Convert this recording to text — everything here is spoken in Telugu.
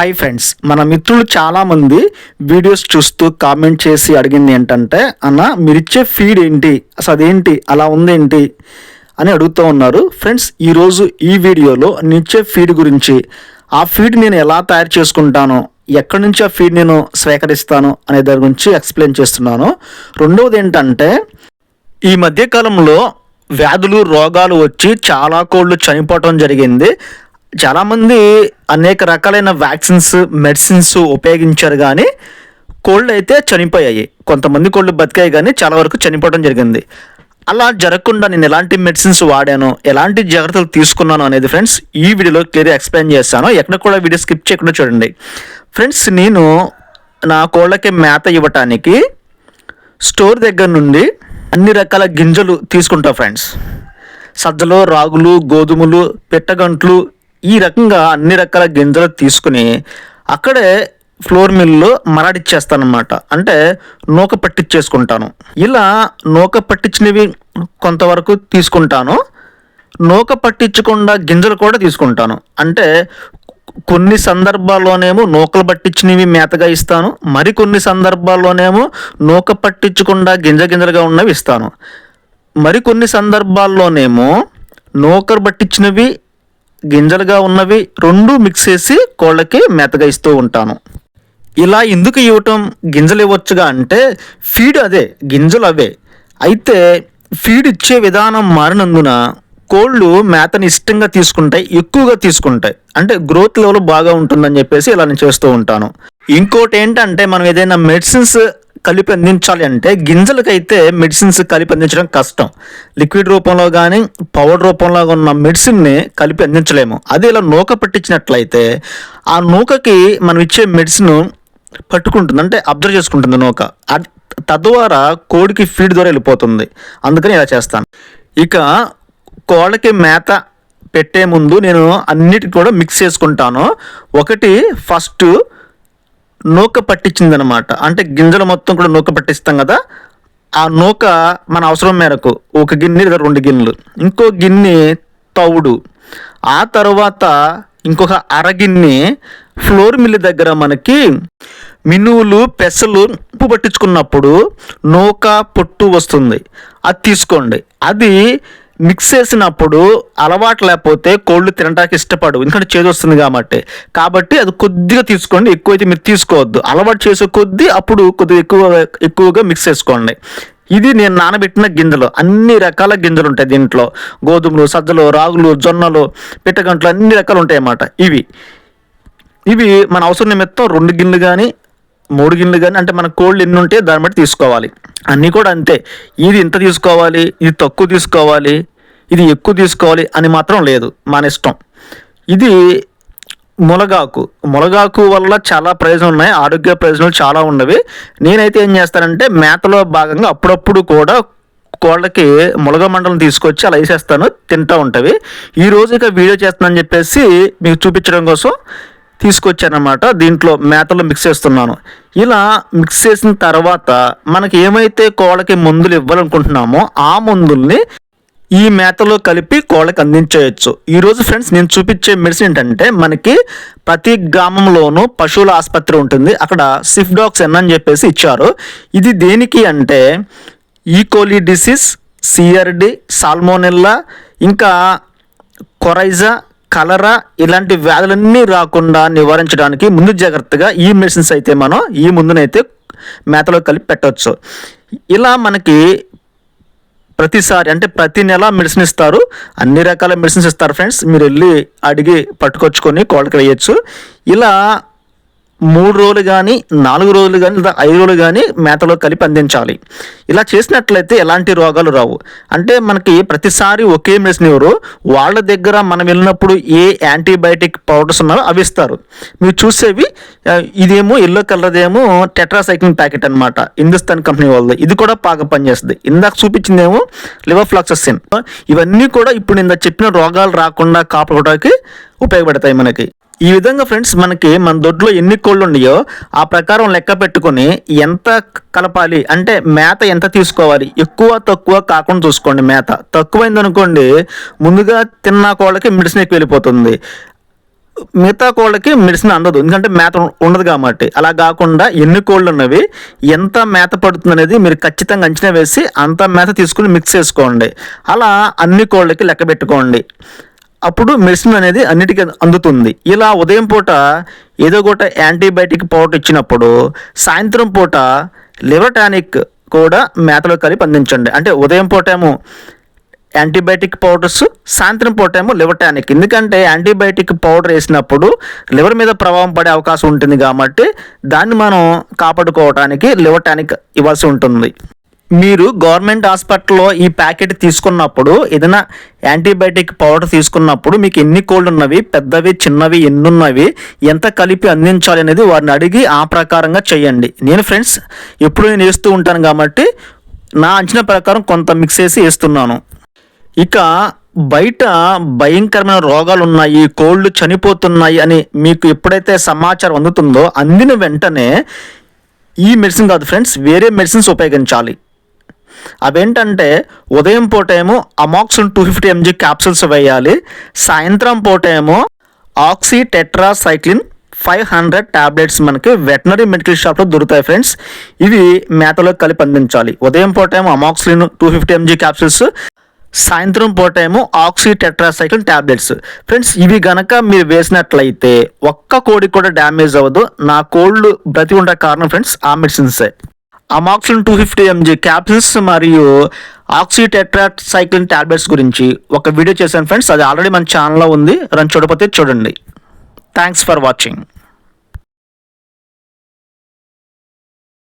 హాయ్ ఫ్రెండ్స్ మన మిత్రులు చాలామంది వీడియోస్ చూస్తూ కామెంట్ చేసి అడిగింది ఏంటంటే అన్న మీరిచ్చే ఫీడ్ ఏంటి? అసలు అదేంటి? అలా ఉందేంటి? అని అడుగుతూ ఉన్నారు. ఫ్రెండ్స్ ఈరోజు ఈ వీడియోలో నిచ్చే ఫీడ్ గురించి ఆ ఫీడ్ నేను ఎలా తయారు చేసుకుంటాను ఎక్కడి నుంచి ఆ ఫీడ్ నేను స్వీకరిస్తాను అనే దాని గురించి ఎక్స్ప్లెయిన్ చేస్తున్నాను. రెండవది ఏంటంటే ఈ మధ్యకాలంలో వ్యాధులు రోగాలు వచ్చి చాలా కోళ్ళు చనిపోవటం జరిగింది. చాలామంది అనేక రకాలైన వ్యాక్సిన్స్ మెడిసిన్స్ ఉపయోగించారు కానీ కోళ్ళు అయితే చనిపోయాయి. కొంతమంది కోళ్ళు బతికాయి కానీ చాలా వరకు చనిపోవడం జరిగింది. అలా జరగకుండా నేను ఎలాంటి మెడిసిన్స్ వాడాను ఎలాంటి జాగ్రత్తలు తీసుకున్నాను అనేది ఫ్రెండ్స్ ఈ వీడియోలో క్లియర్గా ఎక్స్ప్లెయిన్ చేస్తాను. ఎక్కడ కూడా వీడియో స్కిప్ చేయకుండా చూడండి. ఫ్రెండ్స్ నేను నా కోళ్ళకి మేత ఇవ్వటానికి స్టోర్ దగ్గర నుండి అన్ని రకాల గింజలు తీసుకుంటా ఫ్రెండ్స్. సజ్జలు రాగులు గోధుమలు పెట్టగంట్లు ఈ రకంగా అన్ని రకాల గింజలు తీసుకుని అక్కడే ఫ్లోర్ మిల్లులో మరాడిచ్చేస్తానమాట అంటే నూక పట్టించేసుకుంటాను ఇలా నూక పట్టించినవి కొంతవరకు తీసుకుంటాను. నూక పట్టించకుండా గింజలు కూడా తీసుకుంటాను. అంటే కొన్ని సందర్భాల్లోనేమో నూకలు పట్టించినవి మేతగా ఇస్తాను. మరికొన్ని సందర్భాల్లోనేమో నూక పట్టించకుండా గింజ గింజలుగా ఉన్నవి ఇస్తాను. మరికొన్ని సందర్భాల్లోనేమో నూకలు పట్టించినవి గింజలుగా ఉన్నవి రెండు మిక్స్ చేసి కోళ్ళకి మేతగా ఇస్తూ ఉంటాను. ఇలా ఎందుకు ఇవ్వటం గింజలు ఇవ్వచ్చుగా అంటే ఫీడ్ అదే గింజలు అవే. అయితే ఫీడ్ ఇచ్చే విధానం మారినందున కోళ్ళు మేతని ఇష్టంగా తీసుకుంటాయి ఎక్కువగా తీసుకుంటాయి. అంటే గ్రోత్ లెవెల్ బాగా ఉంటుందని చెప్పేసి ఇలా నేను చేస్తూ ఉంటాను. ఇంకోటి ఏంటంటే మనం ఏదైనా మెడిసిన్స్ కలిపి అందించాలి అంటే గింజలకైతే మెడిసిన్స్ కలిపి అందించడం కష్టం. లిక్విడ్ రూపంలో కానీ పౌడర్ రూపంలో ఉన్న మెడిసిన్ని కలిపి అందించలేము. అదే ఇలా నూక పట్టించినట్లయితే ఆ నూకకి మనం ఇచ్చే మెడిసిన్ పట్టుకుంటుంది అంటే అబ్జర్వ్ చేసుకుంటుంది నూక. తద్వారా కోడికి ఫీడ్ ద్వారా వెళ్ళిపోతుంది. అందుకని ఇలా చేస్తాను. ఇక కోళ్ళకి మేత పెట్టే ముందు నేను అన్నిటి కూడా మిక్స్ చేసుకుంటాను. ఒకటి ఫస్ట్ నూక పట్టించిందనమాట అంటే గింజలు మొత్తం కూడా నూక పట్టిస్తాం కదా ఆ నూక మన అవసరం మేరకు ఒక గిన్నె లేదా రెండు గిన్నెలు ఇంకో గిన్నె తవుడు ఆ తర్వాత ఇంకొక అరగిన్నె ఫ్లోర్ మిల్ దగ్గర మనకి మినువులు పెసలు ఉప్పు పట్టించుకున్నప్పుడు నూక పొట్టు వస్తుంది. అది తీసుకోండి. అది మిక్స్ చేసినప్పుడు అలవాటు లేకపోతే కోళ్ళు తినడానికి ఇష్టపడు ఎందుకంటే చేదు వస్తుంది కాబట్టి. కాబట్టి అది కొద్దిగా తీసుకోండి. ఎక్కువైతే మీరు తీసుకోవద్దు. అలవాటు చేసే కొద్దీ అప్పుడు కొద్దిగా ఎక్కువ ఎక్కువగా మిక్స్ చేసుకోండి. ఇది నేను నానబెట్టిన గింజలు. అన్ని రకాల గింజలు ఉంటాయి దీంట్లో. గోధుమలు సజ్జలు రాగులు జొన్నలు పిట్టగంటలు అన్ని రకాలు ఉంటాయి అన్నమాట ఇవి. ఇవి మన అవసరం నిమిత్తం రెండు గిన్నెలు కానీ మూడు గిన్నెలు కానీ అంటే మన కోళ్ళు ఎన్ని ఉంటే దాన్ని బట్టి తీసుకోవాలి. అన్నీ కూడా అంతే. ఇది ఇంత తీసుకోవాలి ఇది తక్కువ తీసుకోవాలి ఇది ఎక్కువ తీసుకోవాలి అని మాత్రం లేదు మన ఇష్టం. ఇది మునగాకు మునగాకు వల్ల చాలా ప్రయోజనాలు ఉన్నాయి ఆరోగ్య ప్రయోజనాలు చాలా ఉన్నవి. నేనైతే ఏం చేస్తానంటే మేతలో భాగంగా అప్పుడప్పుడు కూడా కోళ్ళకి ములగ మండలం తీసుకొచ్చి అలా వేసేస్తాను తింటూ ఉంటవి. ఈ ఇక వీడియో చేస్తానని చెప్పేసి మీకు చూపించడం కోసం తీసుకొచ్చానమాట దీంట్లో మేతలో మిక్స్ చేస్తున్నాను. ఇలా మిక్స్ చేసిన తర్వాత మనకి ఏమైతే కోళ్ళకి మందులు ఇవ్వాలనుకుంటున్నామో ఆ మందుల్ని ఈ మేతలో కలిపి కోళ్ళకి అందించేయచ్చు. ఈరోజు ఫ్రెండ్స్ నేను చూపించే మెడిసిన్ ఏంటంటే మనకి ప్రతి గ్రామంలోనూ పశువుల ఆసుపత్రి ఉంటుంది. అక్కడ సిఫ్డాక్స్ ఎన్ అని చెప్పేసి ఇచ్చారు. ఇది దేనికి అంటే ఈకోలీ డిసీజ్ సిఆర్డి సాల్మోనెల్లా ఇంకా కొరైజా కలరా ఇలాంటి వ్యాధులన్నీ రాకుండా నివారించడానికి ముందు జాగ్రత్తగా ఈ మెడిసిన్స్ అయితే మనం ఈ ముందునైతే మేతలో కలిపి పెట్టవచ్చు. ఇలా మనకి ప్రతిసారి అంటే ప్రతి నెల మెడిసిన్ ఇస్తారు. అన్ని రకాల మెడిసిన్స్ ఇస్తారు ఫ్రెండ్స్ మీరు వెళ్ళి అడిగి పట్టుకొచ్చుకొని కోళ్ళకి వేయచ్చు. ఇలా మూడు రోజులు కానీ నాలుగు రోజులు కానీ లేదా ఐదు రోజులు కానీ మేతలో కలిపి అందించాలి. ఇలా చేసినట్లయితే ఎలాంటి రోగాలు రావు. అంటే మనకి ప్రతిసారి ఒకే మెడిసిన్ ఎవరు వాళ్ళ దగ్గర మనం వెళ్ళినప్పుడు ఏ యాంటీబయాటిక్ పౌడర్స్ ఉన్నారో అవి ఇస్తారు. మీరు చూసేవి ఇదేమో ఎల్లో కలర్దేమో టెట్రాసైక్లిన్ ప్యాకెట్ అనమాట హిందుస్థాన్ కంపెనీ వాళ్ళది. ఇది కూడా బాగా పనిచేస్తుంది. ఇందాక చూపించిందేమో లివోఫ్లాక్ససిన్. ఇవన్నీ కూడా ఇప్పుడు నేను చెప్పిన రోగాలు రాకుండా కాపాడడానికి ఉపయోగపడతాయి మనకి. ఈ విధంగా ఫ్రెండ్స్ మనకి మన దొడ్లో ఎన్ని కోళ్ళు ఉన్నాయో ఆ ప్రకారం లెక్క పెట్టుకొని ఎంత కలపాలి? అంటే మేత ఎంత తీసుకోవాలి? ఎక్కువ తక్కువ కాకుండా చూసుకోండి మేత. తక్కువైంది అనుకోండి ముందుగా తిన్న కోళ్ళకి మెడిసిన్ ఎక్కువ వెళ్ళిపోతుంది. మిగతా కోళ్ళకి మెడిసిన్ అందదు. ఎందుకంటే మేత ఉండదు కాబట్టి. అలా కాకుండా ఎన్ని కోళ్ళు ఉన్నవి ఎంత మేత పడుతుంది అనేది మీరు ఖచ్చితంగా అంచనా వేసి అంత మేత తీసుకుని మిక్స్ చేసుకోండి. అలా అన్ని కోళ్ళకి లెక్క పెట్టుకోండి. అప్పుడు మెడిసిన్ అనేది అన్నిటికీ అందుతుంది. ఇలా ఉదయం పూట ఏదో ఒకటి యాంటీబయాటిక్ పౌడర్ ఇచ్చినప్పుడు సాయంత్రం పూట లివర్ టానిక్ కూడా మేతలో కలిపి అందించండి. అంటే ఉదయం పూట ఏమో యాంటీబయాటిక్ పౌడర్స్ సాయంత్రం పూట ఏమో లివర్ టానిక్. ఎందుకంటే యాంటీబయాటిక్ పౌడర్ వేసినప్పుడు లివర్ మీద ప్రభావం పడే అవకాశం ఉంటుంది కాబట్టి దాన్ని మనం కాపాడుకోవడానికి లివర్ టానిక్ ఇవ్వాల్సి ఉంటుంది. మీరు గవర్నమెంట్ హాస్పిటల్లో ఈ ప్యాకెట్ తీసుకున్నప్పుడు ఏదైనా యాంటీబయాటిక్ పౌడర్ తీసుకున్నప్పుడు మీకు ఎన్ని కోళ్ళు ఉన్నవి పెద్దవి చిన్నవి ఎన్ని ఉన్నవి ఎంత కలిపి అందించాలి అనేది వారిని అడిగి ఆ ప్రకారంగా చేయండి. నేను ఫ్రెండ్స్ ఎప్పుడు నేను వేస్తూ ఉంటాను కాబట్టి నా అంచనా ప్రకారం కొంత మిక్స్ చేసి వేస్తున్నాను. ఇక బయట భయంకరమైన రోగాలు ఉన్నాయి కోళ్ళు చనిపోతున్నాయి అని మీకు ఎప్పుడైతే సమాచారం అందుతుందో అందిన వెంటనే ఈ మెడిసిన్ కాదు ఫ్రెండ్స్ వేరే మెడిసిన్స్ ఉపయోగించాలి. అవేంటంటే ఉదయం పూట ఏమో amoxicillin two fifty MG capsules వేయాలి సాయంత్రం పూట ఏమో oxytetracycline five hundred tablets మనకి వెటనరీ మెడికల్ షాప్లో దొరుకుతాయి ఫ్రెండ్స్ ఇవి మేతలో కలిపి అందించాలి. ఉదయం పూట ఏమో amoxicillin two fifty MG capsules సాయంత్రం పూట ఏమో ఆక్సీ టెట్రాసైక్లిన్ ట్యాబ్లెట్స్ ఫ్రెండ్స్ ఇవి గనక మీరు వేసినట్లయితే ఒక్క కోడి కూడా డ్యామేజ్ అవ్వదు. నా కోళ్ళు బ్రతి ఉండే కారణం ఫ్రెండ్స్ ఆ మెడిసిన్సే amoxicillin two fifty MG capsules మరియు ఆక్సిటెట్రాట్ సైక్లిన్ ట్యాబ్లెట్స్ గురించి ఒక వీడియో చేశాను ఫ్రెండ్స్ అది ఆల్రెడీ మన ఛానల్లో ఉంది. రన్ చూడకపోతే చూడండి. Thanks for watching